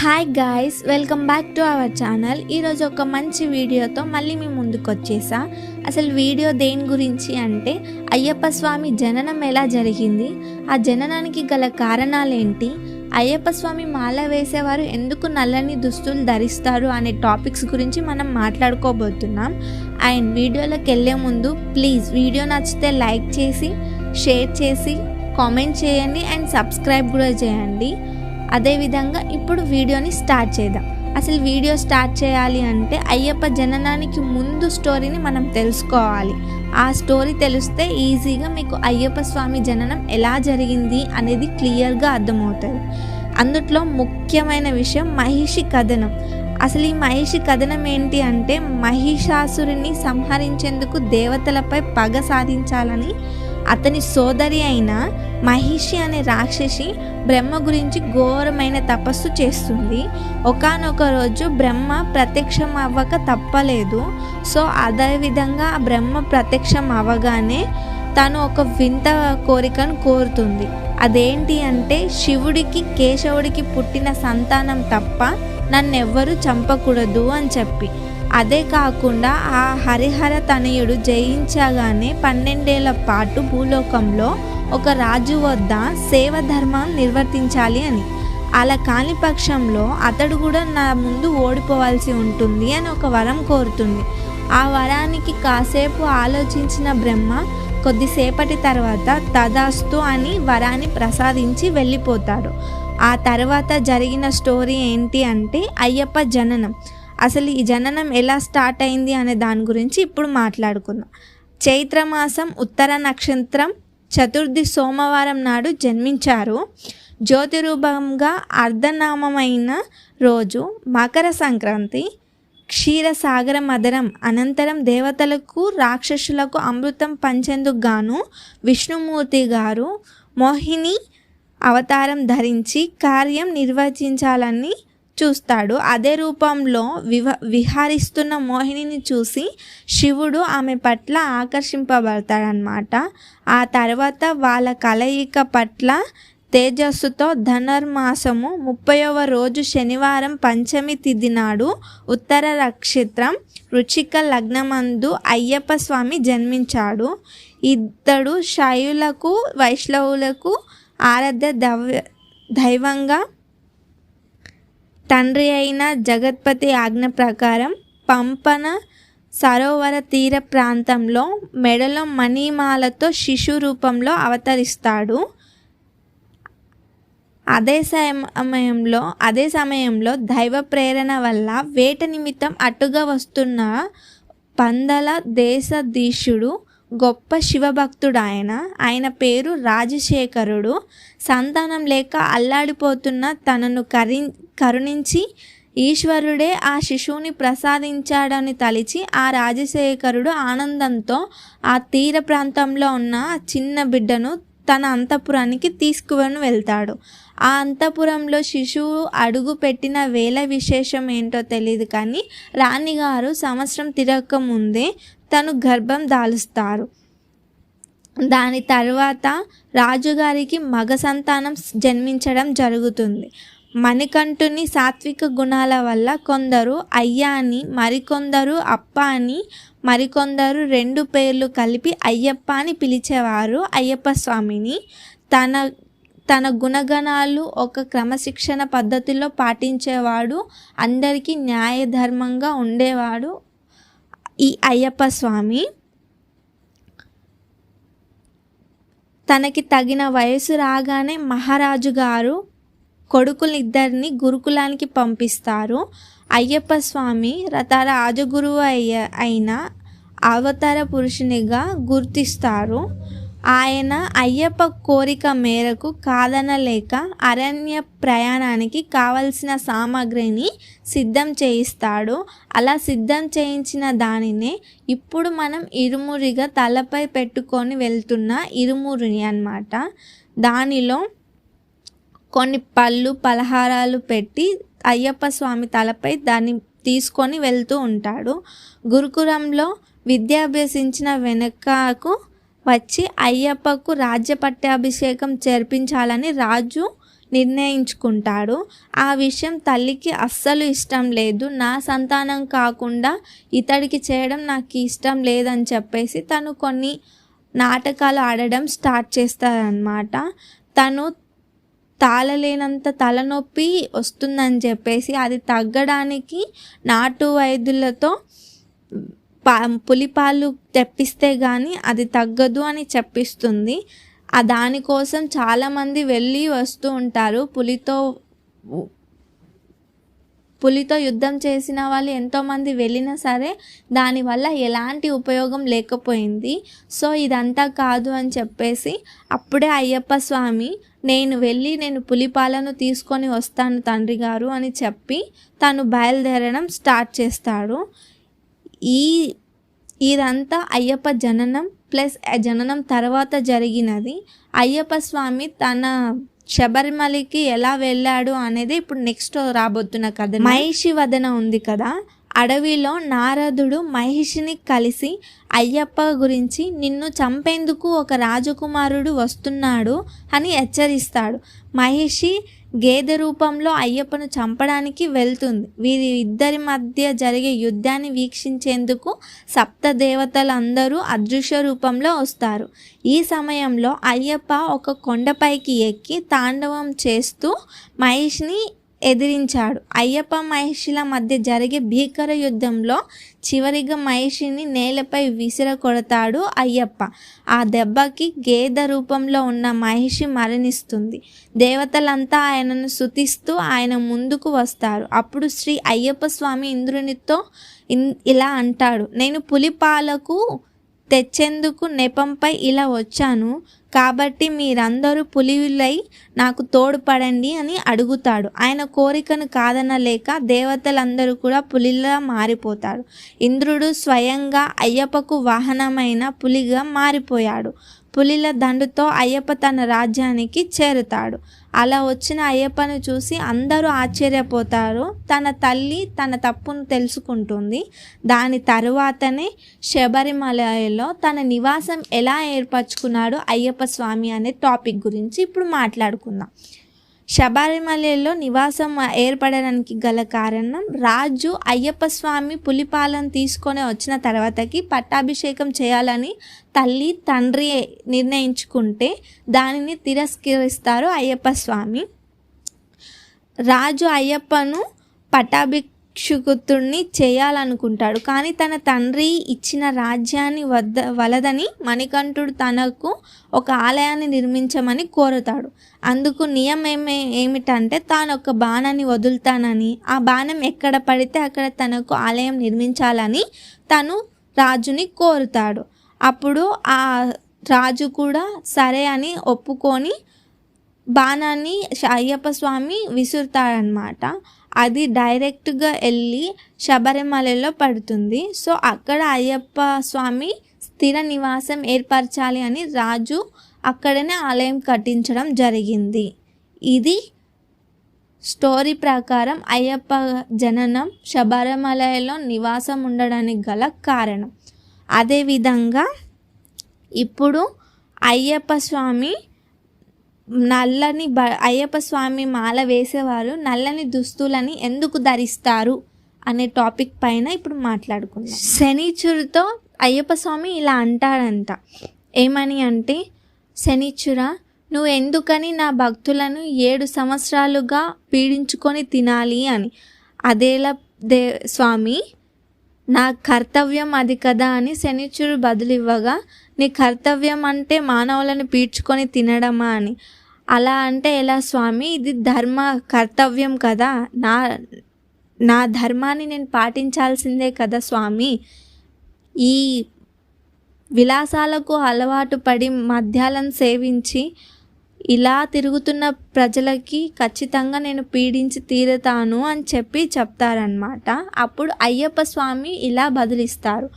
Hi guys welcome back to our channel ఈరోజు ఒక మంచి వీడియోతో మళ్ళీ మీ ముందుకు వచ్చేసా. అసలు వీడియో దేని గురించి అంటే అయ్యప్ప స్వామి జననం ఎలా జరిగింది? ఆ జననానికి గల కారణాలేంటి? అయ్యప్ప స్వామి మాల వేసేవారు ఎందుకు నల్లని దుస్తులు ధరిస్తారు అనే టాపిక్స్ గురించి మనం మాట్లాడుకోబోతున్నాం. అండ్ వీడియోలోకి వెళ్ళే ముందు ప్లీజ్ వీడియో నచ్చితే లైక్ చేసి షేర్ చేసి కామెంట్ చేయండి అండ్ సబ్స్క్రైబ్ కూడా చేయండి. అదేవిధంగా ఇప్పుడు వీడియోని స్టార్ట్ చేద్దాం. అసలు వీడియో స్టార్ట్ చేయాలి అంటే అయ్యప్ప జననానికి ముందు స్టోరీని మనం తెలుసుకోవాలి. ఆ స్టోరీ తెలిస్తే ఈజీగా మీకు అయ్యప్ప స్వామి జననం ఎలా జరిగింది అనేది క్లియర్గా అర్థమవుతుంది. అందుట్లో ముఖ్యమైన విషయం మహిషి కథనం. అసలు ఈ మహిషి కథనం ఏంటి అంటే మహిషాసురుని సంహరించేందుకు దేవతలపై పగ సాధించాలని అతని సోదరి అయిన మహిషి అనే రాక్షసి బ్రహ్మ గురించి ఘోరమైన తపస్సు చేస్తుంది. ఒకనొక రోజు బ్రహ్మ ప్రత్యక్షం అవ్వక తప్పలేదు. సో అదేవిధంగా ఆ బ్రహ్మ ప్రత్యక్షం అవ్వగానే తను ఒక వింత కోరికను కోరుతుంది. అదేంటి అంటే శివుడికి కేశవుడికి పుట్టిన సంతానం తప్ప నన్నెవ్వరూ చంపకూడదు అని చెప్పి. అదే కాకుండా ఆ హరిహర తనయుడు జయించగానే పన్నెండేళ్ళ పాటు భూలోకంలో ఒక రాజు వద్ద సేవ ధర్మం నిర్వర్తించాలి అని. అలా కాని పక్షంలో అతడు కూడా నా ముందు ఓడిపోవాల్సి ఉంటుంది అని ఒక వరం కోరుతుంది. ఆ వరానికి కాసేపు ఆలోచించిన బ్రహ్మ కొద్దిసేపటి తర్వాత తదాస్తు అని వరాన్ని ప్రసాదించి వెళ్ళిపోతాడు. ఆ తర్వాత జరిగిన స్టోరీ ఏంటి అంటే అయ్యప్ప జననం. అసలు ఈ జననం ఎలా స్టార్ట్ అయింది అనే దాని గురించి ఇప్పుడు మాట్లాడుకుందాం. చైత్రమాసం ఉత్తర నక్షత్రం చతుర్థి సోమవారం నాడు జన్మించారు. జ్యోతిరూపంగా అర్ధనామమైన రోజు మకర సంక్రాంతి క్షీరసాగర మదరం అనంతరం దేవతలకు రాక్షసులకు అమృతం పంచేందుకు గాను విష్ణుమూర్తి గారు మోహిని అవతారం ధరించి కార్యం నిర్వచించాలని చూస్తాడు. అదే రూపంలో వివ విహరిస్తున్న మోహినిని చూసి శివుడు ఆమె పట్ల ఆకర్షింపబడతాడనమాట ఆ తర్వాత వాళ్ళ కలయిక పట్ల తేజస్సుతో ధనుర్మాసము ముప్పైవ రోజు శనివారం పంచమి తిథి నాడు ఉత్తర నక్షత్రం రుచిక లగ్నమందు అయ్యప్ప స్వామి జన్మించాడు. ఇద్దడు శైవులకు వైష్ణవులకు ఆరాధ్య దైవ దైవంగా తండ్రి అయిన జగత్పతి ఆజ్ఞ ప్రకారం పంపన సరోవర తీర ప్రాంతంలో మెడలో మణిమాలతో శిశు రూపంలో అవతరిస్తాడు. అదే సమయంలో అదే సమయంలో దైవ ప్రేరణ వల్ల వేట నిమిత్తం అటుగా వస్తున్న పందల దేశధీశుడు గొప్ప శివభక్తుడు ఆయన ఆయన పేరు రాజశేఖరుడు. సంతానం లేక అల్లాడిపోతున్న తనను కరి కరుణించి ఈశ్వరుడే ఆ శిశువుని ప్రసాదించాడని తలిచి ఆ రాజశేఖరుడు ఆనందంతో ఆ తీర ప్రాంతంలో ఉన్న చిన్న బిడ్డను తన అంతపురానికి తీసుకుని వెళ్తాడు. ఆ అంతపురంలో శిశువు అడుగు పెట్టిన వేల విశేషం ఏంటో తెలియదు కానీ రాణిగారు సంవత్సరం తిరగక ముందే తను గర్భం దాలుస్తారు. దాని తర్వాత రాజుగారికి మగ సంతానం జన్మించడం జరుగుతుంది. మణికంఠుని సాత్విక గుణాల వల్ల కొందరు అయ్యా అని మరికొందరు అప్ప అని మరికొందరు రెండు పేర్లు కలిపి అయ్యప్ప అని పిలిచేవారు అయ్యప్ప స్వామిని. తన తన గుణగణాలు ఒక క్రమశిక్షణ పద్ధతిలో పాటించేవాడు అందరికీ న్యాయధర్మంగా ఉండేవాడు ఈ అయ్యప్ప స్వామి. తనకి తగిన వయసు రాగానే మహారాజు గారు కొడుకులిద్దరిని గురుకులానికి పంపిస్తారు. అయ్యప్ప స్వామి రత రాజగురువు అయ్య అయిన అవతార పురుషునిగా గుర్తిస్తారు. ఆయన అయ్యప్ప కోరిక మేరకు కాదనలేక అరణ్య ప్రయాణానికి కావలసిన సామాగ్రిని సిద్ధం చేయిస్తాడు. అలా సిద్ధం చేయించిన దానినే ఇప్పుడు మనం ఇరుమురిగా తలపై పెట్టుకొని వెళ్తున్న ఇరుమురిని అన్నమాట. దానిలో కొన్ని పళ్ళు పలహారాలు పెట్టి అయ్యప్ప స్వామి తలపై దాన్ని తీసుకొని వెళ్తూ ఉంటాడు. గురుకులంలో విద్యాభ్యసించిన వెనకకు వచ్చి అయ్యప్పకు రాజ్య పట్టాభిషేకం చేర్పించాలని రాజు నిర్ణయించుకుంటాడు. ఆ విషయం తల్లికి అస్సలు ఇష్టం లేదు. నా సంతానం కాకుండా ఇతడికి చేయడం నాకు ఇష్టం లేదని చెప్పేసి తను కొన్ని నాటకాలు ఆడడం స్టార్ట్ చేస్తారనమాట తను తాళలేనంత తలనొప్పి వస్తుందని చెప్పేసి అది తగ్గడానికి నాటు వైద్యులతో పా పులిపాలు తెప్పిస్తే కానీ అది తగ్గదు అని చెప్పిస్తుంది. ఆ దానికోసం చాలామంది వెళ్ళి వస్తూ ఉంటారు. పులితో పులితో యుద్ధం చేసిన వాళ్ళు ఎంతోమంది వెళ్ళినా సరే దానివల్ల ఎలాంటి ఉపయోగం లేకపోయింది. సో ఇదంతా కాదు అని చెప్పేసి అప్పుడే అయ్యప్ప స్వామి నేను వెళ్ళి నేను పులిపాలను తీసుకొని వస్తాను తండ్రి గారు అని చెప్పి తను బయలుదేరడం స్టార్ట్ చేస్తాడు. ఈ ఇదంతా అయ్యప్ప జననం ప్లస్ జననం తర్వాత జరిగినది. అయ్యప్ప స్వామి తన శబరిమలకి ఎలా వెళ్ళాడు అనేది ఇప్పుడు నెక్స్ట్ రాబోతున్న కథ. మహిషి వదన ఉంది కదా? అడవిలో నారదుడు మహిషిని కలిసి అయ్యప్ప గురించి నిన్ను చంపేందుకు ఒక రాజకుమారుడు వస్తున్నాడు అని హెచ్చరిస్తాడు. మహిషి గేదె రూపంలో అయ్యప్పను చంపడానికి వెళ్తుంది. వీరి ఇద్దరి మధ్య జరిగే యుద్ధాన్ని వీక్షించేందుకు సప్త దేవతలందరూ అదృశ్య రూపంలో వస్తారు. ఈ సమయంలో అయ్యప్ప ఒక కొండపైకి ఎక్కి తాండవం చేస్తూ మహిషిని ఎదిరించాడు. అయ్యప్ప మహిషిల మధ్య జరిగే భీకర యుద్ధంలో చివరిగా మహిషిని నేలపై విసిర కొడతాడు అయ్యప్ప. ఆ దెబ్బకి గేద రూపంలో ఉన్న మహిషి మరణిస్తుంది. దేవతలంతా ఆయనను శుతిస్తూ ఆయన ముందుకు వస్తారు. అప్పుడు శ్రీ అయ్యప్ప స్వామి ఇంద్రునితో ఇలా అంటాడు. నేను పులిపాలకు తెచ్చేందుకు నెపంపై ఇలా వచ్చాను. కాబట్టి మీరందరూ పులివులై నాకు తోడ్పడండి అని అడుగుతాడు. ఆయన కోరికను కాదనలేక దేవతలందరూ కూడా పులిలా మారిపోతాడు ఇంద్రుడు స్వయంగా అయ్యప్పకు వాహనమైన పులిగా మారిపోయాడు. పులిల దండుతో అయ్యప్ప తన రాజ్యానికి చేరుతాడు. అలా వచ్చిన అయ్యప్పను చూసి అందరూ ఆశ్చర్యపోతారు. తన తల్లి తన తప్పును తెలుసుకుంటుంది. దాని తరువాతనే శబరిమలలో తన నివాసం ఎలా ఏర్పరచుకున్నాడు అయ్యప్ప స్వామి అనే టాపిక్ గురించి ఇప్పుడు మాట్లాడుకుందాం. శబరిమలలో నివాసం ఏర్పడడానికి గల కారణం రాజు అయ్యప్ప స్వామి పులిపాలను తీసుకొని వచ్చిన తర్వాతకి పట్టాభిషేకం చేయాలని తల్లి తండ్రి నిర్ణయించుకుంటే దానిని తిరస్కరిస్తారు అయ్యప్ప స్వామి. రాజు అయ్యప్పను పట్టాభి భిక్షుకుతుడిని చేయాలనుకుంటాడు. కానీ తన తండ్రి ఇచ్చిన రాజ్యాన్ని వద్ద వలదని మణికంఠుడు తనకు ఒక ఆలయాన్ని నిర్మించమని కోరుతాడు. అందుకు నియమం ఏమిటంటే తాను ఒక బాణాన్ని వదులుతానని ఆ బాణం ఎక్కడ పడితే అక్కడ తనకు ఆలయం నిర్మించాలని తను రాజుని కోరుతాడు. అప్పుడు ఆ రాజు కూడా సరే అని ఒప్పుకొని బాణాన్ని అయ్యప్ప స్వామి విసురుతాడనమాట అది డైరెక్ట్గా వెళ్ళి శబరిమలలో పడుతుంది. సో అక్కడ అయ్యప్ప స్వామి స్థిర నివాసం ఏర్పరచాలి అని రాజు అక్కడనే ఆలయం కట్టించడం జరిగింది. ఇది స్టోరీ ప్రకారం అయ్యప్ప జననం శబరిమలలో నివాసం ఉండడానికి గల కారణం. అదేవిధంగా ఇప్పుడు అయ్యప్ప స్వామి నల్లని బ అయ్యప్ప స్వామి మాల వేసేవారు నల్లని దుస్తులని ఎందుకు ధరిస్తారు అనే టాపిక్ పైన ఇప్పుడు మాట్లాడుకుందాం. శనిచురుతో అయ్యప్ప స్వామి ఇలా అంటాడంట ఏమని అంటే శనిచుర నువ్వు ఎందుకని నా భక్తులను ఏడు సంవత్సరాలుగా పీడించుకొని తినాలి అని. అదేలా దే స్వామి నా కర్తవ్యం అది కదా అని శనిచురు బదులివ్వగా నీ కర్తవ్యం అంటే మానవులను పీడ్చుకొని తినడమా అని. అలా అంటే ఎలా స్వామి? ఇది ధర్మ కర్తవ్యం కదా. నా నా ధర్మాన్ని నేను పాటించాల్సిందే కదా స్వామి. ఈ విలాసాలకు అలవాటు పడి మద్యాలను సేవించి ఇలా తిరుగుతున్న ప్రజలకి ఖచ్చితంగా నేను పీడించి తీరుతాను అని చెప్పి చెప్తారనమాట అప్పుడు అయ్యప్ప స్వామి ఇలా బదిలిస్తారు.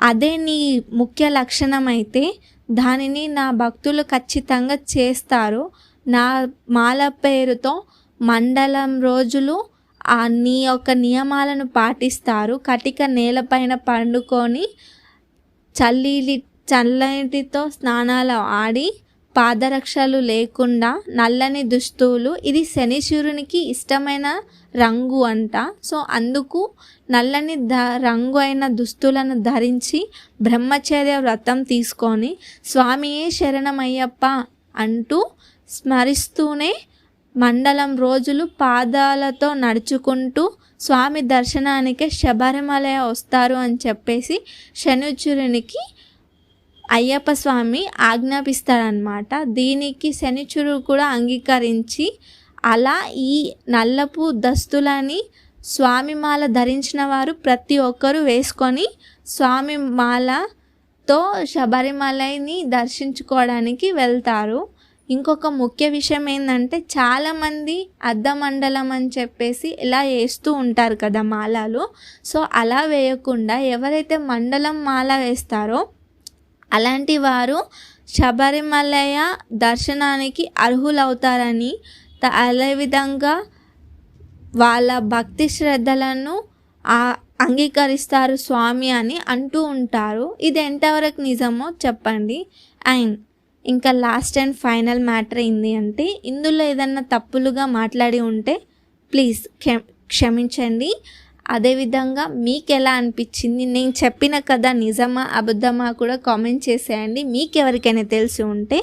అదే నీ ముఖ్య లక్షణం అయితే దానిని నా భక్తులు ఖచ్చితంగా చేస్తారు. నా మాల పేరుతో మండలం రోజులు ఆ నీ యొక్క నియమాలను పాటిస్తారు. కటిక నేలపైన పండుకొని చల్లి చల్లటితో స్నానాలు ఆడి పాదరక్షలు లేకుండా నల్లని దుస్తులు. ఇది శనీశ్వరునికి ఇష్టమైన రంగు అంట. సో అందుకు నల్లని ద రంగు అయిన దుస్తులను ధరించి బ్రహ్మచర్య వ్రతం తీసుకొని స్వామియే శరణమయ్యప్ప అంటూ స్మరిస్తూనే మండలం రోజులు పాదాలతో నడుచుకుంటూ స్వామి దర్శనానికి శబరిమల వస్తారు అని చెప్పేసి శనిచురునికి అయ్యప్ప స్వామి ఆజ్ఞాపిస్తాడనమాట దీనికి శనిచురు కూడా అంగీకరించి అలా ఈ నల్లపు దస్తులని స్వామి మాల ధరించిన వారు ప్రతి ఒక్కరూ వేసుకొని స్వామి మాలతో శబరిమలని దర్శించుకోవడానికి వెళ్తారు. ఇంకొక ముఖ్య విషయం ఏంటంటే చాలామంది అర్ధమండలం అని చెప్పేసి ఇలా వేస్తూ ఉంటారు కదా మాలలు. సో అలా వేయకుండా ఎవరైతే మండలం మాల వేస్తారో అలాంటి వారు శబరిమలయ దర్శనానికి అర్హులవుతారని అదేవిధంగా వాళ్ళ భక్తి శ్రద్ధలను అంగీకరిస్తారు స్వామి అని అంటూ ఉంటారు. ఇది ఎంతవరకు నిజమో చెప్పండి. అండ్ ఇంకా లాస్ట్ అండ్ ఫైనల్ మ్యాటర్ ఏంది అంటే ఇందులో ఏదన్నా తప్పులుగా మాట్లాడి ఉంటే ప్లీజ్ క్ష క్షమించండి. అదేవిధంగా మీకు ఎలా అనిపించింది? నేను చెప్పిన కథ నిజమా అబద్ధమా కూడా కామెంట్ చేసేయండి. మీకు ఎవరికైనా తెలిసి ఉంటే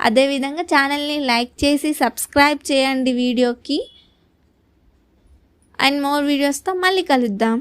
అదేవిధంగా ఛానల్ని లైక్ చేసి సబ్స్క్రైబ్ చేయండి వీడియోకి. అండ్ మోర్ వీడియోస్తో మళ్ళీ కలుద్దాం.